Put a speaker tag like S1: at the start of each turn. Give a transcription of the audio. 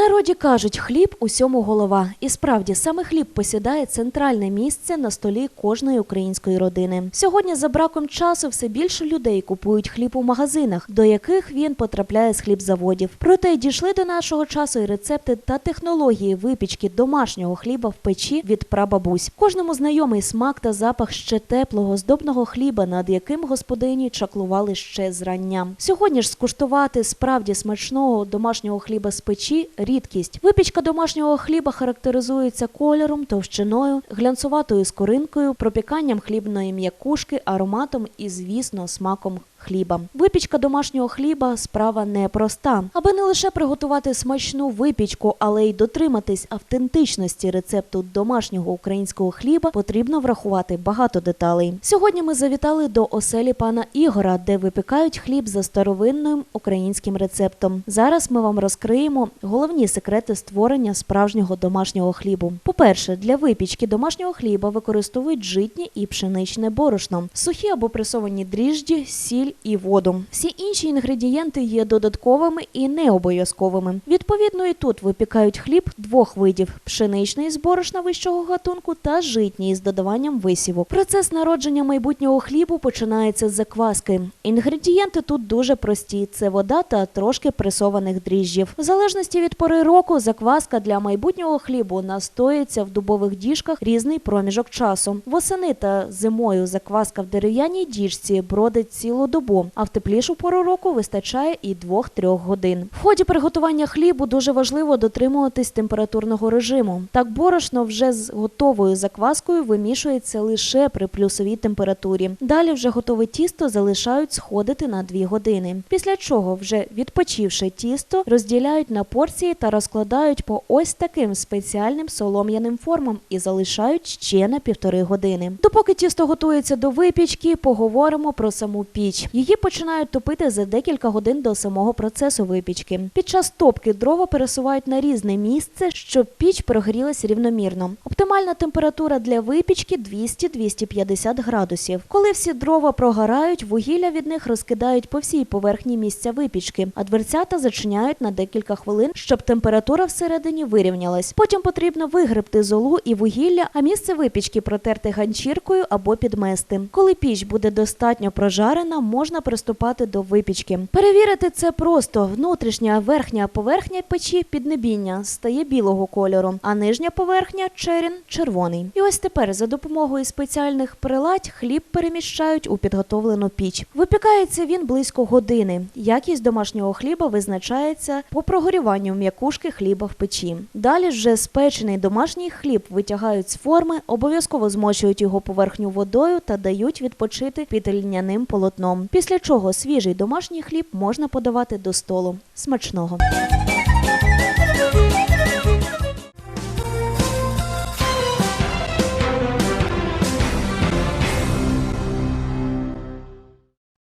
S1: народі кажуть, хліб усьому голова. І справді саме хліб посідає центральне місце на столі кожної української родини. Сьогодні за браком часу все більше людей купують хліб у магазинах, до яких він потрапляє з хлібзаводів. Проте дійшли до нашого часу і рецепти та технології випічки домашнього хліба в печі від прабабусь. Кожному знайомий смак та запах ще теплого здобного хліба, над яким господині чаклували ще зрання. Сьогодні ж скуштувати справді смачного домашнього хліба з печі рідкість. Випічка домашнього хліба характеризується кольором, товщиною, глянцуватою скоринкою, пропіканням хлібної м'якушки, ароматом і, звісно, смаком. Хліба випічка домашнього хліба справа непроста. Аби не лише приготувати смачну випічку, але й дотриматись автентичності рецепту домашнього українського хліба, потрібно врахувати багато деталей. Сьогодні ми завітали до оселі пана Ігора, де випікають хліб за старовинним українським рецептом. Зараз ми вам розкриємо головні секрети створення справжнього домашнього хлібу. По-перше, для випічки домашнього хліба використовують житнє і пшеничне борошно, сухі або пресовані дріжджі, сіль і воду. Всі інші інгредієнти є додатковими і не обов'язковими. Відповідно, і тут випікають хліб двох видів: пшеничний з борошна вищого гатунку та житній з додаванням висівок. Процес народження майбутнього хлібу починається з закваски. Інгредієнти тут дуже прості: це вода та трошки пресованих дріжджів. В залежності від пори року, закваска для майбутнього хлібу настоюється в дубових діжках різний проміжок часу. Восени та зимою закваска в дерев'яній діжці бродить цілу добу, а в теплішу пору року вистачає і 2-3 годин. В ході приготування хлібу дуже важливо дотримуватись температурного режиму. Так борошно вже з готовою закваскою вимішується лише при плюсовій температурі. Далі вже готове тісто залишають сходити на 2 години. Після чого, вже відпочивши тісто, розділяють на порції та розкладають по ось таким спеціальним солом'яним формам і залишають ще на півтори години. Допоки тісто готується до випічки, поговоримо про саму піч. Її починають топити за декілька годин до самого процесу випічки. Під час топки дрова пересувають на різне місце, щоб піч прогрілась рівномірно. Оптимальна температура для випічки 200-250 градусів. Коли всі дрова прогорають, вугілля від них розкидають по всій поверхні місця випічки, а дверцята зачиняють на декілька хвилин, щоб температура всередині вирівнялась. Потім потрібно вигребти золу і вугілля, а місце випічки протерти ганчіркою або підмести. Коли піч буде достатньо прожарена, можна приступати до випічки. Перевірити це просто: внутрішня верхня поверхня печі піднебіння стає білого кольору, а нижня поверхня черін червоний. І ось тепер за допомогою спеціальних приладь хліб переміщають у підготовлену піч. Випікається він близько години. Якість домашнього хліба визначається по прогоріванню м'якушки хліба в печі. Далі вже спечений домашній хліб витягають з форми, обов'язково змочують його поверхню водою та дають відпочити під льняним полотном. Після чого свіжий домашній хліб можна подавати до столу. Смачного!